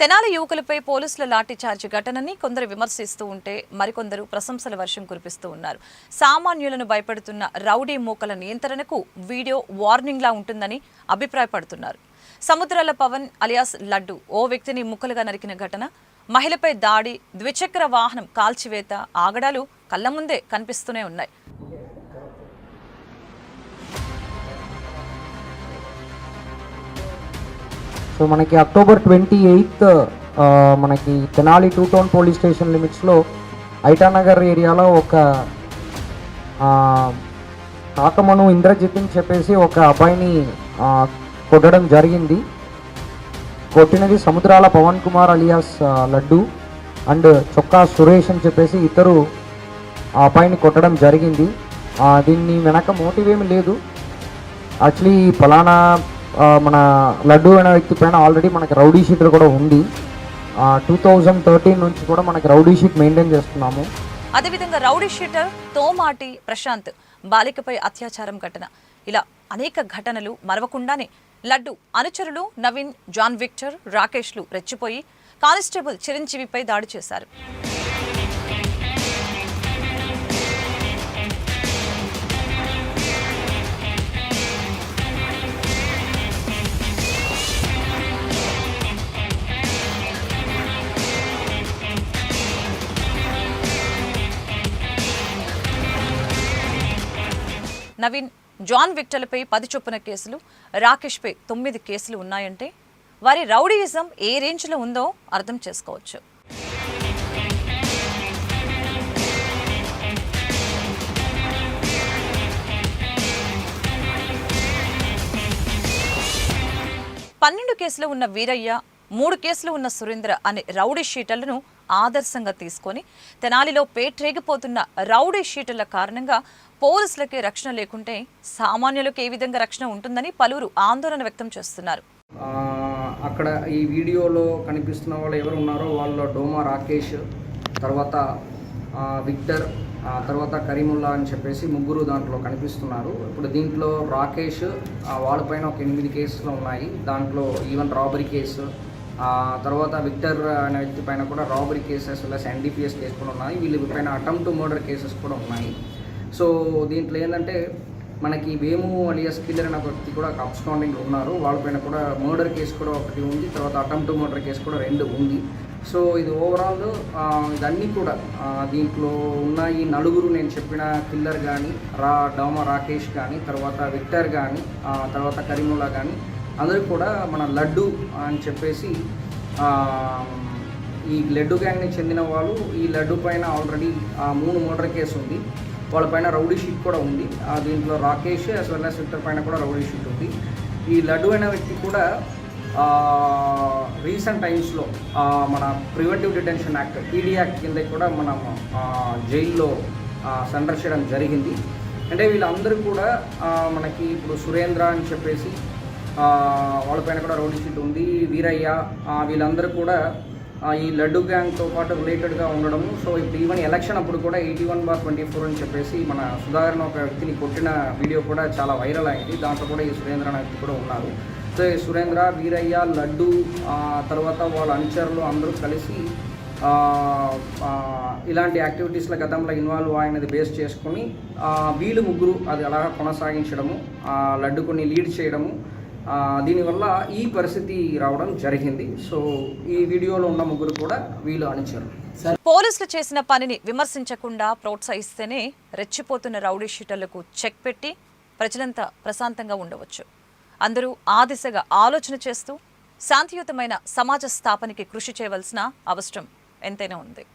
తెనాలి యువకులపై పోలీసుల లాఠీచార్జ్ ఘటనని కొందరు విమర్శిస్తూ ఉంటే మరికొందరు ప్రశంసల వర్షం కురిపిస్తూ ఉన్నారు. సామాన్యులను భయపెడుతున్న రౌడీ మూకల నియంత్రణకు వీడియో వార్నింగ్లా ఉంటుందని అభిప్రాయపడుతున్నారు. సముద్రాల పవన్ అలియాస్ లడ్డు ఓ వ్యక్తిని ముక్కలుగా నరికిన ఘటన మహిళపై దాడి ద్విచక్ర వాహనం కాల్చివేత ఆగడాలు కళ్ళ ముందే కనిపిస్తూనే ఉన్నాయి. సో మనకి అక్టోబర్ ట్వంటీ ఎయిత్ మనకి Tenali two town police station లిమిట్స్లో ఐటానగర్ ఏరియాలో ఒక కాకమను ఇంద్రజిత్ అని చెప్పేసి ఒక అబ్బాయిని కొట్టడం జరిగింది. కొట్టినది సముద్రాల పవన్ కుమార్ అలియాస్ లడ్డు అండ్ చొక్కా సురేష్ అని చెప్పేసి ఇతరు ఆ అబ్బాయిని కొట్టడం జరిగింది. దీన్ని వెనక మోటివ్ ఏమి లేదు. యాక్చువల్లీ ఫలానా మన లడ్డు అనే వ్యక్తి పైన ఆల్రెడీ మనకి రౌడీ షీటర్ కూడా ఉంది. టూ థౌజండ్ థర్టీన్ నుంచి కూడా మనకి రౌడీ షీట్ మెయింటైన్ చేస్తున్నాము. అదేవిధంగా రౌడీ షీటర్ తోమాటి ప్రశాంత్ బాలికపై అత్యాచారం ఘటన. ఇలా అనేక ఘటనలు మరవకుండానే లడ్డు అనుచరులు నవీన్ జాన్ విక్టర్ రాకేష్లు రెచ్చిపోయి కానిస్టేబుల్ చిరంజీవిపై దాడి చేశారు. నవీన్ జాన్ విక్టర్లపై పది చొప్పున కేసులు రాకేష్పై తొమ్మిది కేసులు ఉన్నాయంటే వారి రౌడీయిజం ఏ రేంజ్లో ఉందో అర్థం చేసుకోవచ్చు. పన్నెండు కేసులు ఉన్న వీరయ్య మూడు కేసులు ఉన్న సురేంద్ర అనే రౌడీ షీటర్లను ఆదర్శంగా తీసుకొని తెనాలిలో పేట్రేగిపోతున్న రౌడీ షీటర్ల కారణంగా పోలీసులకే రక్షణ లేకుంటే సామాన్యులకు ఏ విధంగా రక్షణ ఉంటుందని పలువురు ఆందోళన వ్యక్తం చేస్తున్నారు. అక్కడ ఈ వీడియోలో కనిపిస్తున్న వాళ్ళు ఎవరు ఉన్నారో వాళ్ళు డోమా రాకేష్ తర్వాత విక్టర్ తర్వాత కరీముల్లా అని చెప్పేసి ముగ్గురు దాంట్లో కనిపిస్తున్నారు. ఇప్పుడు దీంట్లో రాకేష్ వాళ్ళపైన ఒక ఎనిమిది కేసులు ఉన్నాయి. దాంట్లో ఈవెన్ రాబరీ కేసు తర్వాత విక్టర్ అనే వ్యక్తి పైన కూడా robbery cases plus NDPS case కూడా ఉన్నాయి. వీళ్ళ పైన అటెంప్ట్ మర్డర్ కేసెస్ కూడా ఉన్నాయి. సో దీంట్లో ఏంటంటే మనకి వేము అలియాస్ కిల్లర్ అనే ఒక వ్యక్తి కూడా అబ్స్కాండింగ్ ఉన్నారు. వాళ్ళపైన కూడా మర్డర్ కేసు కూడా ఒకటి ఉంది. తర్వాత అటెంప్ట్ మర్డర్ కేసు కూడా రెండు ఉంది. సో ఇది ఓవరాల్ ఇదన్నీ కూడా దీంట్లో ఉన్న ఈ నలుగురు నేను చెప్పిన కిల్లర్ కానీ రా డామా రాకేష్ కానీ తర్వాత విక్టర్ కానీ తర్వాత కరీముల్లా కానీ అందరూ కూడా మన లడ్డు అని చెప్పేసి ఈ లడ్డు గ్యాంగ్ని చెందిన వాళ్ళు ఈ లడ్డు పైన ఆల్రెడీ మూడు మర్డర్ కేసు ఉంది. వాళ్ళపైన రౌడీ షీట్ కూడా ఉంది. ఆ దీంట్లో Rakesh as well as Victor పైన కూడా రౌడీ షీట్ ఉంది. ఈ లడ్డు అనే వ్యక్తి కూడా రీసెంట్ టైమ్స్లో మన preventive detention act PD act కింద కూడా మనం జైల్లో సెంటర్ చేయడం జరిగింది. అంటే వీళ్ళందరూ కూడా మనకి ఇప్పుడు సురేంద్ర అని చెప్పేసి వాళ్ళపైన కూడా రౌడీ షీట్ ఉంది. వీరయ్య వీళ్ళందరూ కూడా ఈ లడ్డు గ్యాంగ్తో పాటు రిలేటెడ్గా ఉండడము సో ఇప్పుడు ఈవెన్ ఎలక్షన్ అప్పుడు కూడా eighty one bar twenty four అని చెప్పేసి మన సుధాకరణ ఒక వ్యక్తిని కొట్టిన వీడియో కూడా చాలా వైరల్ అయింది. దాంట్లో కూడా ఈ సురేంద్ర అనే వ్యక్తి కూడా ఉన్నారు. సో ఈ సురేంద్ర వీరయ్య లడ్డు తర్వాత వాళ్ళ అనుచరులు అందరూ కలిసి ఇలాంటి యాక్టివిటీస్లో గతంలో ఇన్వాల్వ్ అయినది బేస్ చేసుకొని వీళ్ళు ముగ్గురు అది అలా కొనసాగించడము ఆ, లడ్డు కొన్ని లీడ్ చేయడము దీనివల్ల ఈ పరిస్థితి రావడం జరిగింది. సో ఈ వీడియోలో ఉన్న ముగ్గురు కూడా వీళ్ళు అణిచారు. పోలీసులు చేసిన పనిని విమర్శించకుండా ప్రోత్సహిస్తేనే రెచ్చిపోతున్న రౌడీ షీటర్లకు చెక్ పెట్టి ప్రజలంతా ప్రశాంతంగా ఉండవచ్చు. అందరూ ఆ దిశగా ఆలోచన చేస్తూ శాంతియుతమైన సమాజ స్థాపనకి కృషి చేయవలసిన అవసరం ఎంతైనా ఉంది.